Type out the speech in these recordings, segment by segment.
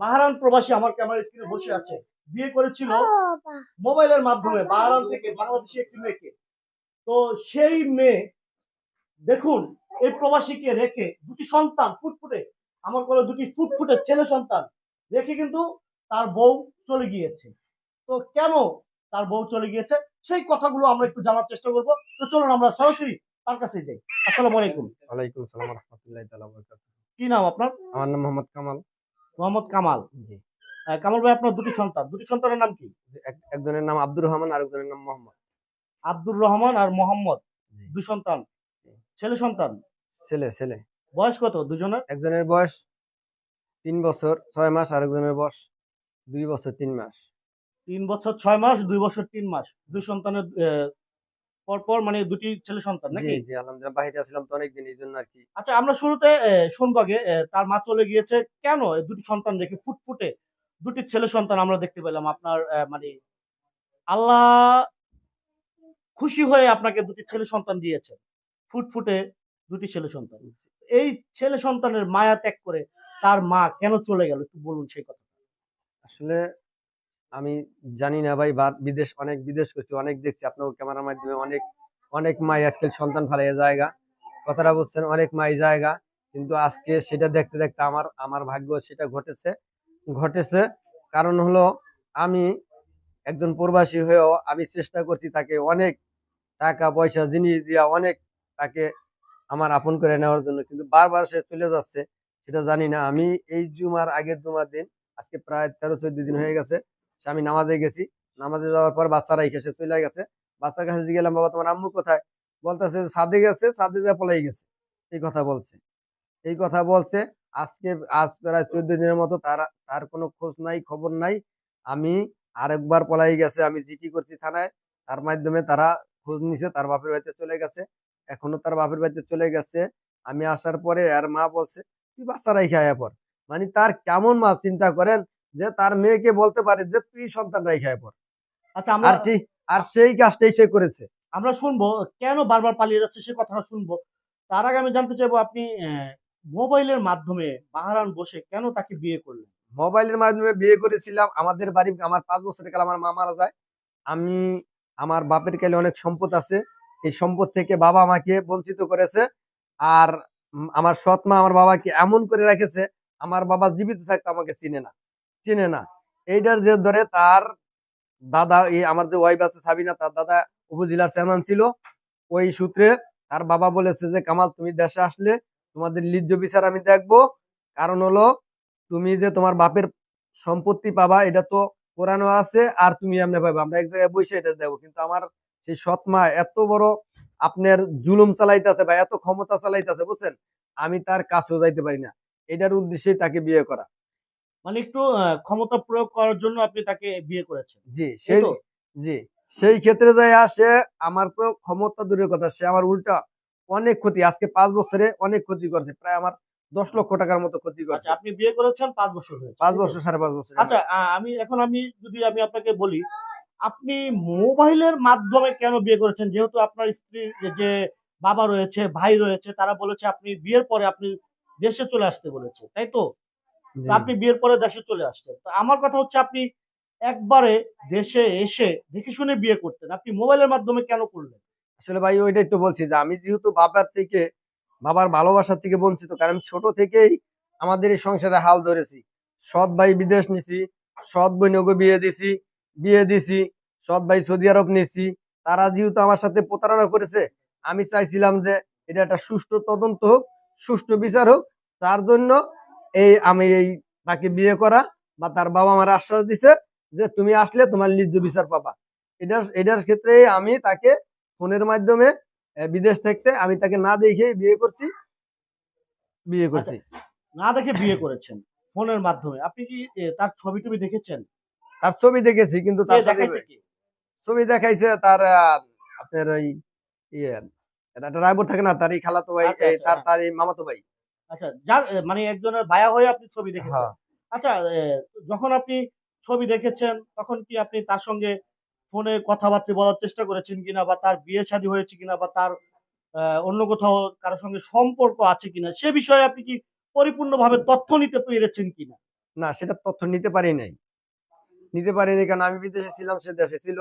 বাহারান প্রবাসী আমার ক্যামেরা স্ক্রিনে বসে আছে। বিয়ে করেছিল মোবাইলের মাধ্যমে বাহারান থেকে বাংলাদেশি একটি মেয়েকে। তো সেই মেয়ে দেখুন এই প্রবাসীকে রেখে দুটি সন্তান ফুটফুটে আমার কোলে দুটি ফুটফুটে ছেলে সন্তান রেখে কিন্তু তার বউ চলে গিয়েছে। তো কেন তার বউ চলে গিয়েছে? সেই কথাগুলো আমরা একটু জানার চেষ্টা করব। তো চলুন আমরা সরাসরি তার কাছে যাই। আসসালামু আলাইকুম। ওয়ালাইকুম সালাম রহমতুল্লাহ তাআলা বারাকাতুহু। কি নাম আপনার? আমার নাম মোহাম্মদ কামাল। মোহাম্মদ কামাল। কামাল ভাই আপনার দুটি সন্তান। দুটি সন্তানের নাম কি? এক- একজনের নাম আব্দুর রহমান আর একজনের নাম মোহাম্মদ। আব্দুর রহমান আর মোহাম্মদ দুই সন্তান। ছেলে সন্তান? ছেলে ছেলে। বয়স কত দুজনের? একজনের বয়স তিন বছর ছয় মাস আর একজনের বয়স দুই বছর তিন মাস। তিন বছর ছয় মাস দুই বছর তিন মাস। দুই সন্তানের আহ, পর পর মানে দুটি ছেলে সন্তান নাকি? জি আলহামদুলিল্লাহ বাহিরে আসলাম তো অনেকদিন এই জন্য আর কি আচ্ছা আমরা শুরুতে আহ, শুনব আগে আহ, তার মা চলে গিয়েছে। কেন দুটি সন্তান রেখে ফুটফুটে দুটি ছেলে সন্তান আমরা দেখতে পেলাম? আপনার মানে আল্লাহ খুশি হয়ে আপনাকে দুটি ছেলে সন্তান দিয়েছে ফুটফুটে দুটি ছেলে সন্তান। এই ছেলে সন্তানের মায়া ত্যাগ করে তার মা কেন চলে গেল? একটু বলুন সেই কথা আসলে আমি জানি না ভাই বিদেশ, অনেক বিদেশ করছি, অনেক দেখছি। আপনার ক্যামেরার মাধ্যমে অনেক অনেক মাই আজকাল সন্তান ফেলাইয়া জায়গা। কথাটা বলছেন, অনেক মাই জায়গা। কিন্তু আজকে সেটা দেখতে দেখতে আমার আমার ভাগ্য সেটা ঘটেছে। ঘটেছে কারণ হলো আমি একজন প্রবাসী হয়েও আমি চেষ্টা করছি তাকে অনেক টাকা, পয়সা, জিনিস দিয়া অনেক তাকে আমার আপন করে নেওয়ার জন্য। কিন্তু বারবার সে চলে যাচ্ছে, সেটা জানি না। আমি এই জুমার আগের জুমার দিন, আজকে প্রায় তেরো, চোদ্দ দিন হয়ে গেছে আমি নামাজে গেছি। নামাজে যাওয়ার পর বাচ্চারা এসে চলে গেছে। বাচ্চার কাছে গেলাম, বাবা, তোমার আম্মু কোথায়? বলতেছে, সাদে গেছে, সাদে যা পলাই গেছে। এই কথা বলছে। এই কথা বলছে। আজকে, আজ প্রায় চোদ্দ দিনের মতো তার তার কোনো খোঁজ নাই, খবর নাই। আমি আরেকবার পলাই গেছে, আমি জিটি করছি থানায়। তার মাধ্যমে তারা খোঁজ নিছে, তার বাপের বাড়িতে চলে গেছে। এখনও তার বাপের বাড়িতে চলে গেছে। আমি আসার পরে আর মা বলছে, তুই বাচ্চারাই খায় পর মানে তার কেমন মা, চিন্তা করেন? যে তার মেয়েকে বলতে পারে যে তুই সন্তান রাখায় পর আচ্ছা আমরা আর সেই কাজটাই সে করেছে। আমরা শুনব কেন বারবার পালিয়ে যাচ্ছে সে কথাটা শুনব। তার আগে আমি জানতে চাইব আপনি মোবাইলের মাধ্যমে বাহারান বসে কেন তাকে বিয়ে করলেন? মোবাইলের মাধ্যমে বিয়ে করেছিলাম। আমাদের বাড়ি আমার পাঁচ বছরের কাল আমার মা মারা যায়। আমি আমার বাপের কালে অনেক সম্পদ আছে। এই সম্পদ থেকে বাবা আমাকে বঞ্চিত করেছে। আর আমার সৎ মা আমার বাবাকে এমন করে রেখেছে আমার বাবা জীবিত থাকতে আমাকে চিনে না। চিনে না। এইটার যে ধরে তার দাদা, এই আমার যে ওয়াইফ আছে সাবিনা, তার দাদা উপজেলার চেয়ারম্যান ছিল। ওই সূত্রে তার বাবা বলেছে যে, কামাল, তুমি দেশে আসলে তোমাদের লিজ্জ বিচার আমি দেখব। কারণ হলো, তুমি যে তোমার বাপের সম্পত্তি পাবা, এটা তো কোরআনও আছে, আর তুমি এমনি পাবা। আমরা এক জায়গায় বসে এটা দেবো। কিন্তু আমার সেই সৎ মা এত বড় আপনার জুলুম চালাইতেছে বা এত ক্ষমতা চালাইতেছে, বুঝছেন? আমি তার কাছেও যাইতে পারি না। এটার উদ্দেশ্যে তাকে বিয়ে করা। মানে একটু ক্ষমতা প্রয়োগ করার জন্য আপনি তাকে বিয়ে করেছেন। জি সেই জি সেই ক্ষেত্রে যাই আসে আমার তো ক্ষমতা দূরের কথা সে আমার উল্টা অনেক ক্ষতি আজকে পাঁচ বছরে অনেক ক্ষতি করছে প্রায় আমার দশ লক্ষ টাকার মতো ক্ষতি করছে। আচ্ছা আপনি বিয়ে করেছেন পাঁচ বছর পাঁচ বছর সাড়ে পাঁচ বছর আচ্ছা আমি এখন আমি যদি আমি আপনাকে বলি আপনি মোবাইলের মাধ্যমে কেন বিয়ে করেছেন? যেহেতু আপনার স্ত্রীর যে- যে বাবা রয়েছে ভাই রয়েছে তারা বলেছে আপনি বিয়ের পরে আপনি দেশে চলে আসতে বলেছে তাই তো? আপনি বিয়ের পরে দেশে চলে আসতেন তো আমার কথা হচ্ছে আপনি একবারে দেশে এসে দেখে শুনে বিয়ে করতেন। আপনি মোবাইলের মাধ্যমে কেন করলেন? আসলে ভাই ওইটাই তো বলছি যে আমি যেহেতু বাবার থেকে বাবার ভালোবাসার থেকে বঞ্চিত কারণ ছোট থেকেই আমাদের এই সংসারে হাল ধরেছি। সৎ ভাই বিদেশ নিছি সৎ বোনকে বিয়ে দিছি বিয়ে দিছি সৎ ভাই সৌদি আরব নিছি। তারা যেহেতু আমার সাথে প্রতারণা করেছে আমি চাইছিলাম যে এটা একটা সুষ্ঠু তদন্ত হোক সুষ্ঠু বিচার হোক তার জন্য এই আমি এই তাকে বিয়ে করা বা তার বাবা আমার আশ্বাস দিছে যে তুমি আসলে তোমার লিজ্জ বিচার পাবা। এটার এটার ক্ষেত্রে আমি তাকে ফোনের মাধ্যমে বিদেশ থাকতে আমি তাকে না দেখে বিয়ে করছি। বিয়ে করছি। না দেখে বিয়ে করেছেন ফোনের মাধ্যমে। আপনি কি তার ছবি টবি দেখেছেন? তার ছবি দেখেছি কিন্তু তার ছবি দেখাইছে তার আপনার ওই ইয়ে রায়পুর থাকে না? তার এই খালাতো ভাই আচ্ছা, আচ্ছা, তার হ্যাঁ। তার এই মামাতো ভাই। আচ্ছা যার মানে একজনের বায়া হয়ে আপনি ছবি দেখেছেন। হ্যাঁ। আচ্ছা যখন আপনি ছবি দেখেছেন তখন কি আপনি তার সঙ্গে ফোনে কথাবার্তা বলার চেষ্টা করেছেন কিনা বা তার বিয়ে শাদী হয়েছে কিনা বা তার অন্য কোথাও কারোর সঙ্গে সম্পর্ক আছে কিনা সে বিষয়ে আপনি কি পরিপূর্ণভাবে তথ্য নিতে পেরেছেন কিনা? না সেটা তথ্য নিতে পারি নাই। নিতে পারিনি কারণ আমি বিদেশে ছিলাম সে দেশে ছিল।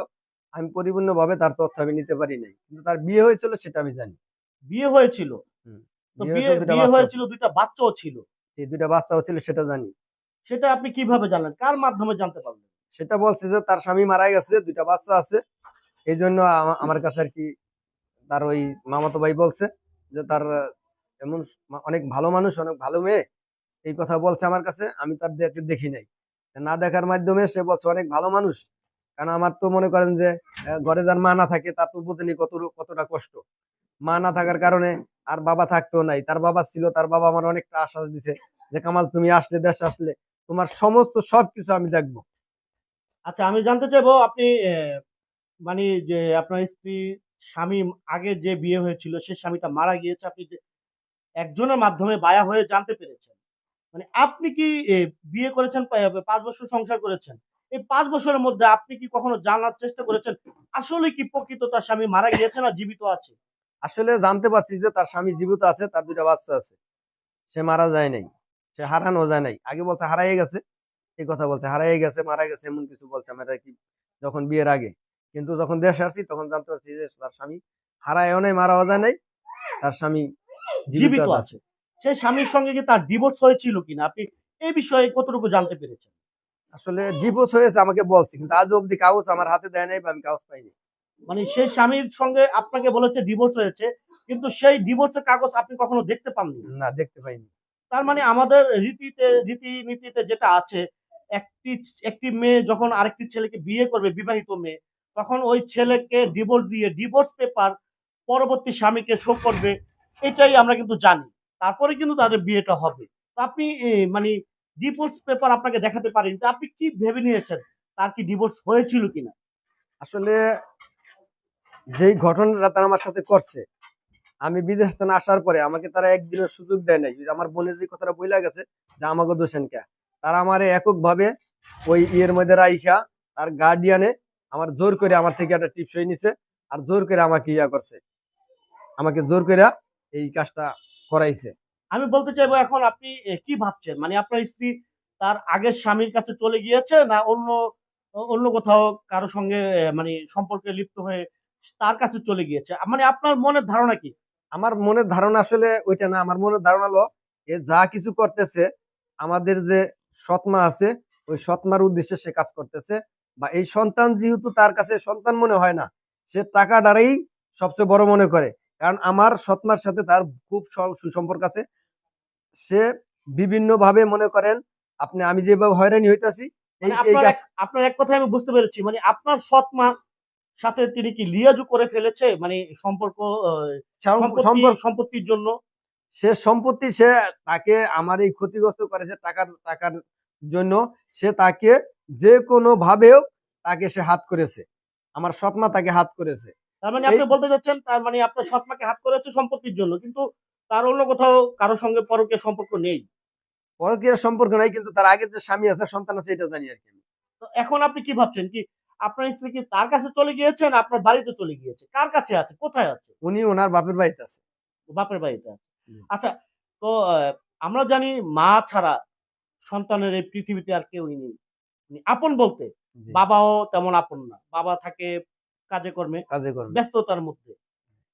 আমি পরিপূর্ণভাবে তার তথ্য আমি নিতে পারি নাই। কিন্তু তার বিয়ে হয়েছিল সেটা আমি জানি। বিয়ে হয়েছিল। তো বিয়ে বিয়ে হয়েছিল, দুইটা বিয়ে বাচ্চা। হয়েছিল দুইটা বাচ্চাও ছিল। এই দুইটা বাচ্চাও ছিল সেটা জানি। সেটা আপনি কীভাবে জানলেন? কার মাধ্যমে জানতে পারলেন? সেটা বলছে যে তার স্বামী মারা গেছে দুইটা বাচ্চা আছে। এই জন্য আমার কাছে আর কি তার ওই মামাতো ভাই বলছে যে তার এমন অনেক ভালো মানুষ অনেক ভালো মেয়ে। এই কথা বলছে আমার কাছে আমি তার দেখে দেখি নাই। না দেখার মাধ্যমে সে বলছে অনেক ভালো মানুষ। কারণ আমার তো মনে করেন যে ঘরে যার মা না থাকে তার তো বোঝেনি কত কতটা কষ্ট। মা না থাকার কারণে আর বাবা থাকতেও নাই। তার বাবা ছিল, তার বাবা আমার অনেকটা আশ্বাস দিছে যে, কামাল, তুমি আসলে, দেশে আসলে তোমার সমস্ত সবকিছু আমি দেখব। আচ্ছা আমি জানতে চাইব, আপনি মানে যে আপনার স্ত্রী স্বামী আগে যে বিয়ে হয়েছিল, সে স্বামীটা মারা গিয়েছে, আপনি যে একজনের মাধ্যমে বায়া হয়ে জানতে পেরেছেন। মানে আপনি কি বিয়ে করেছেন পাঁচ বছর সংসার করেছেন? এই পাঁচ বছরের মধ্যে আপনি কি কখনো জানার চেষ্টা করেছেন, আসলে কি প্রকৃত তার স্বামী মারা গিয়েছে না জীবিত আছে? আসলে জানতে পারছি যে তার স্বামী জীবিত আছে তার দুইটা বাচ্চা আছে। সে মারা যায় নাই সে হারানো যায় নাই। আগে বলছে হারাই গেছে এই কথা বলছে হারাই গেছে মারা গেছে এমন কিছু বলছে আমরা কি যখন বিয়ের আগে। কিন্তু যখন দেশে আসছি তখন জানতে পারছি যে তার স্বামী হারায়ও নাই মারাও যায় নাই তার স্বামী জীবিত আছে। সেই স্বামীর সঙ্গে কি তার ডিভোর্স হয়েছিল কিনা? আপনি এই বিষয়ে কতটুকু জানতে পেরেছেন? আসলে ডিভোর্স হয়েছে আমাকে বলছে কিন্তু আজ অব্দি কাগজ আমার হাতে দেয় নাই বা আমি কাগজ পাইনি। মানে সেই স্বামীর সঙ্গে আপনাকে বলেছে ডিভোর্স হয়েছে কিন্তু সেই ডিভোর্সের কাগজ আপনি কখনো দেখতে পাননি? না দেখতে পাইনি। তার মানে আমাদের রীতিতে রীতিনীতিতে যেটা আছে একটি একটি মেয়ে যখন আরেকটি ছেলেকে বিয়ে করবে বিবাহিত মেয়ে তখন ওই ছেলেকে ডিভোর্স দিয়ে ডিভোর্স পেপার পরবর্তী স্বামীকে শো করবে এটাই আমরা কিন্তু জানি। তারপরে কিন্তু তাদের বিয়েটা হবে। তো আপনি মানে ডিভোর্স পেপার আপনাকে দেখাতে পারেন আপনি কি ভেবে নিয়েছেন? তার কি ডিভোর্স হয়েছিল কিনা? আসলে যেই ঘটনাটা তারা আমার সাথে করছে, আমি বিদেশ থেকে আসার পরে আমাকে তারা একদিনের সুযোগ দেয় নাই। আমার বোনের যে কথাটা বইলা গেছে যে আমাকে দোষেন কে তারা আমার একক ভাবে ওই ইয়ের মধ্যে রাইখা তার গার্ডিয়ানে আমার জোর করে আমার থেকে একটা টিপসই নিছে আর জোর করে আমাকে ইয়া করছে। আমাকে জোর করে এই কাজটা করাইছে। আমি বলতে চাইব এখন আপনি কি ভাবছেন? মানে আপনার স্ত্রী তার আগের স্বামীর কাছে চলে গিয়েছে না অন্য অন্য কোথাও কারও সঙ্গে মানে সম্পর্কে লিপ্ত হয়ে তার কাছে চলে গিয়েছে। মানে আপনার মনের ধারণা কি? আমার মনের ধারণা আসলে ওইটা না। আমার মনের ধারণা হলো এ যা কিছু করতেছে আমাদের যে সৎমা আছে ওই সৎমার উদ্দেশ্যে সে কাজ করতেছে। বা এই সন্তান যেহেতু তার কাছে সন্তান মনে হয় না সে টাকা দ্বারাই সবচেয়ে বড় মনে করে। কারণ আমার সৎমার সাথে তার খুব সুসম্পর্ক আছে। সে বিভিন্ন ভাবে মনে করেন আপনি আমি যেভাবে হয়রানি হইতাছি মানে আপনার এক- কথায় আমি বুঝতে পেরেছি। মানে আপনার সৎ মা সাথে তিনি কি লিয়াজু করে ফেলেছে? মানে সম্পর্ক সম্পত্তির জন্য? সে সম্পত্তি সে তাকে আমার এই ক্ষতিগ্রস্ত করেছে টাকার টাকার জন্য। সে তাকে যে কোনো ভাবেও তাকে সে হাত করেছে। আমার সৎমা তাকে হাত করেছে। তার মানে আপনি বলতে চাচ্ছেন তার মানে আপনার সৎ মাকে হাত করেছে সম্পত্তির জন্য কিন্তু তার অন্য কোথাও কারও সঙ্গে পরকীয় সম্পর্ক নেই। পরকীয়ার সম্পর্ক নাই কিন্তু তার আগের যে স্বামী আছে সন্তান আছে এটা জানি আর কি তো এখন আপনি কি ভাবছেন কি আপনার স্ত্রী কি তার কাছে চলে গিয়েছে না আপনার বাড়িতে চলে গিয়েছে? কার কাছে আছে? কোথায় আছে? উনি ওনার বাপের বাড়িতে আছে। বাপের বাড়িতে আছে। আচ্ছা তো আমরা জানি মা ছাড়া সন্তানের এই পৃথিবীতে আর কেউই নেই। আপন বলতে বাবাও তেমন আপন না। বাবা থাকে কাজে কর্মে কাজে কর্মে। ব্যস্ততার মধ্যে।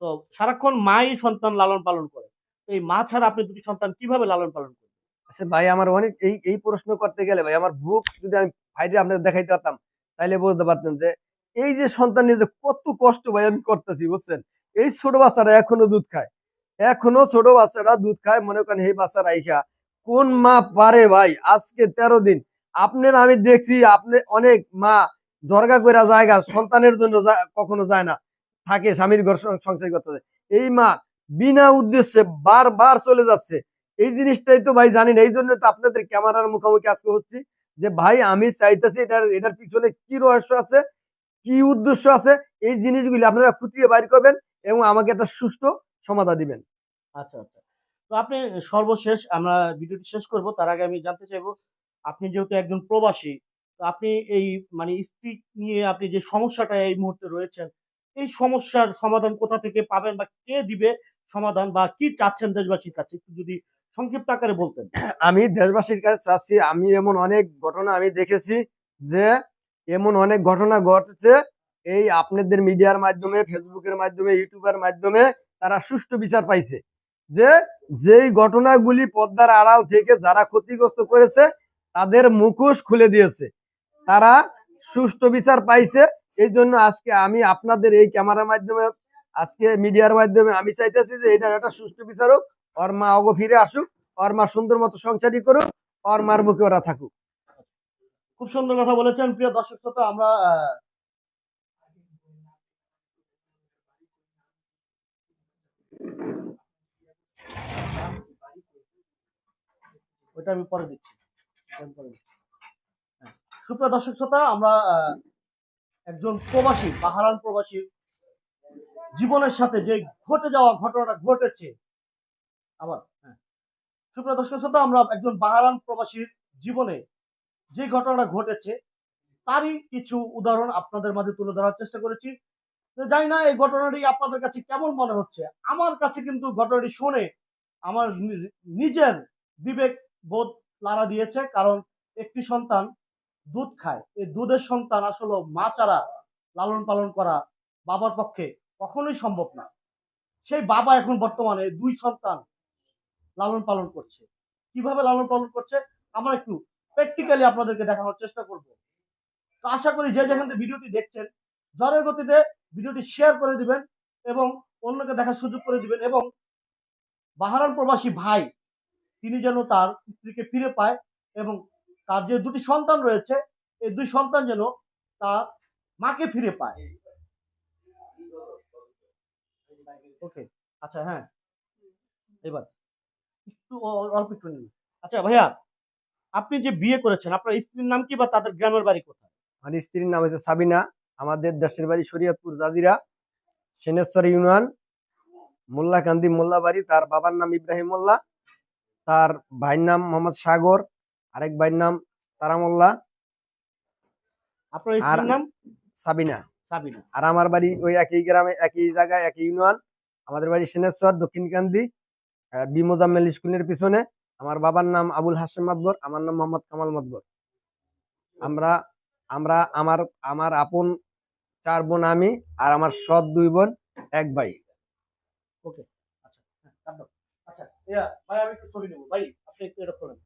তো সারাক্ষণ মাই সন্তান লালন পালন করে। এই মা ছাড়া আপনি দুটি সন্তান কীভাবে লালন পালন করেন আচ্ছা ভাই আমার অনেক এই এই প্রশ্ন করতে গেলে ভাই আমার বুক যদি আমি ফাইটে আপনাকে দেখাইতে পারতাম তাইলে বুঝতে পারতেন যে এই যে সন্তান নিয়ে কত কষ্ট ভাই আমি করতেছি, বুঝছেন? এই ছোট বাচ্চাটা এখনও দুধ খায়। এখনও ছোট বাচ্চাটা দুধ খায়, মনে করেন এই বাচ্চা রাইখা, কোন মা পারে ভাই? আজকে তেরো দিন। আপনার আমি দেখছি, আপনি অনেক মা জর্গা করে জায়গা, সন্তানের জন্য কখনো যায় না। থাকে, স্বামীর ঘর সংসার করতে এই মা বিনা উদ্দেশ্যে বারবার চলে যাচ্ছে। এই জিনিসটাই তো ভাই জানি না এই জন্য তো আপনাদের ক্যামেরার মুখোমুখি আজকে হচ্ছি। যে ভাই, আমি চাইতেছি এটার এটার পিছনে কি রহস্য আছে, কি উদ্দেশ্য আছে, এই জিনিসগুলি আপনারা খুঁটিয়ে বাইর করবেন এবং আমাকে একটা সুষ্ঠু সমাধান দিবেন। আচ্ছা আচ্ছা। তো আপনি সর্বশেষ আমরা ভিডিওটি শেষ করব, তার আগে আমি জানতে চাইব, আপনি যেহেতু একজন প্রবাসী আপনি এই মানে স্ত্রী নিয়ে আপনি যে সমস্যাটা এই মুহূর্তে রয়েছেন, এই সমস্যার সমাধান কোথা থেকে পাবেন বা কে দিবে সমাধান বা কি চাচ্ছেন দেশবাসীর কাছে? একটু যদি সংক্ষিপ্ত আকারে বলতেন। আমি দেশবাসীর কাছে চাচ্ছি, আমি এমন অনেক ঘটনা আমি দেখেছি যে এমন অনেক ঘটনা ঘটছে। এই আপনাদের মিডিয়ার মাধ্যমে, ফেসবুকের মাধ্যমে, ইউটিউবের মাধ্যমে তারা সুষ্ঠু বিচার পাইছে যে যেই ঘটনাগুলি পদ্মার আড়াল থেকে যারা ক্ষতিগ্রস্ত করেছে তাদের মুখোশ খুলে দিয়েছে। তারা সুষ্ঠু বিচার পাইছে। এই জন্য আজকে আমি আপনাদের এই ক্যামেরার মাধ্যমে আজকে মিডিয়ার মাধ্যমে আমি চাইতেছি যে এটার একটা সুষ্ঠু বিচার হোক ওর মা অগ ফিরে আসুক, ওর মা সুন্দর মতো সংসারই করুক, ওর মার বুকে ওরা থাকুক খুব সুন্দর কথা বলেছেন, প্রিয় দর্শক শ্রোতা, আমরা ওইটা আমি পরে দিচ্ছি। হ্যাঁ। সুপ্রিয় দর্শক শ্রোতা, আমরা একজন প্রবাসী বাহারান প্রবাসী জীবনের সাথে যে ঘটে যাওয়া ঘটনাটা ঘটেছে। আবার হ্যাঁ। সুপ্রিয় দর্শক শ্রোতা, আমরা একজন বাহারান প্রবাসীর জীবনে যে ঘটনাটা ঘটেছে, তারই কিছু উদাহরণ আপনাদের মাঝে তুলে ধরার চেষ্টা করেছি। জানি না এই ঘটনাটি আপনাদের কাছে কেমন মনে হচ্ছে। আমার কাছে কিন্তু ঘটনাটি শুনে আমার নিজের বিবেক বোধ লাড়া দিয়েছে, কারণ একটি সন্তান দুধ খায়। এই দুধের সন্তান আসলে মা ছাড়া লালন পালন করা বাবার পক্ষে কখনোই সম্ভব না। সেই বাবা এখন বর্তমানে দুই সন্তান লালন পালন করছে। কীভাবে লালন পালন করছে? আমরা একটু প্র্যাকটিক্যালি আপনাদেরকে দেখানোর চেষ্টা করব। তো আশা করি যে যেখান থেকে ভিডিওটি দেখছেন, জ্বরের গতিতে ভিডিওটি শেয়ার করে দিবেন এবং অন্যকে দেখার সুযোগ করে দিবেন এবং বাহারান প্রবাসী ভাই, তিনি যেন তার স্ত্রীকে ফিরে পায় এবং তার যে দুটি সন্তান রয়েছে, এই দুই সন্তান যেন তার মাকে ফিরে পায়। ওকে আচ্ছা হ্যাঁ। এবার একটু অল্প একটু নিন। আচ্ছা ভাইয়া আপনি যে বিয়ে করেছেন আপনার স্ত্রীর নাম কি বা তাদের গ্রামের বাড়ি কোথায়? আমার স্ত্রীর নাম হচ্ছে সাবিনা। আমাদের দেশের বাড়ি শরীয়তপুর জাজিরা। সেনেশ্বর ইউনিয়ন মোল্লাকান্দি মোল্লাবাড়ি। তার বাবার নাম ইব্রাহিম মোল্লা। তার ভাইয়ের নাম মোহাম্মদ সাগর। আরেক ভাইয়ের নাম তারা মোল্লা। আপনার স্ত্রীর নাম? সাবিনা। সাবিনা। আর আমার বাড়ি ওই একই গ্রামে একই জায়গায় একই ইউনিয়ন। আমাদের বাড়ি সেনেশ্বর দক্ষিণকান্দি বি মোজাম্মেল স্কুলের পিছনে। আমার বাবার নাম আবুল হাসেম মাদবর আমার নাম মোহাম্মদ কামাল মাদবর আমরা আমরা, আমার আমার আপন চার বোন আমি আর আমার সৎ দুই বোন, এক ভাই। ওকে আচ্ছা হ্যাঁ। আচ্ছা ভাই, আমি একটু ছবি নেব। ভাই, আপনি একটু এটা করেন।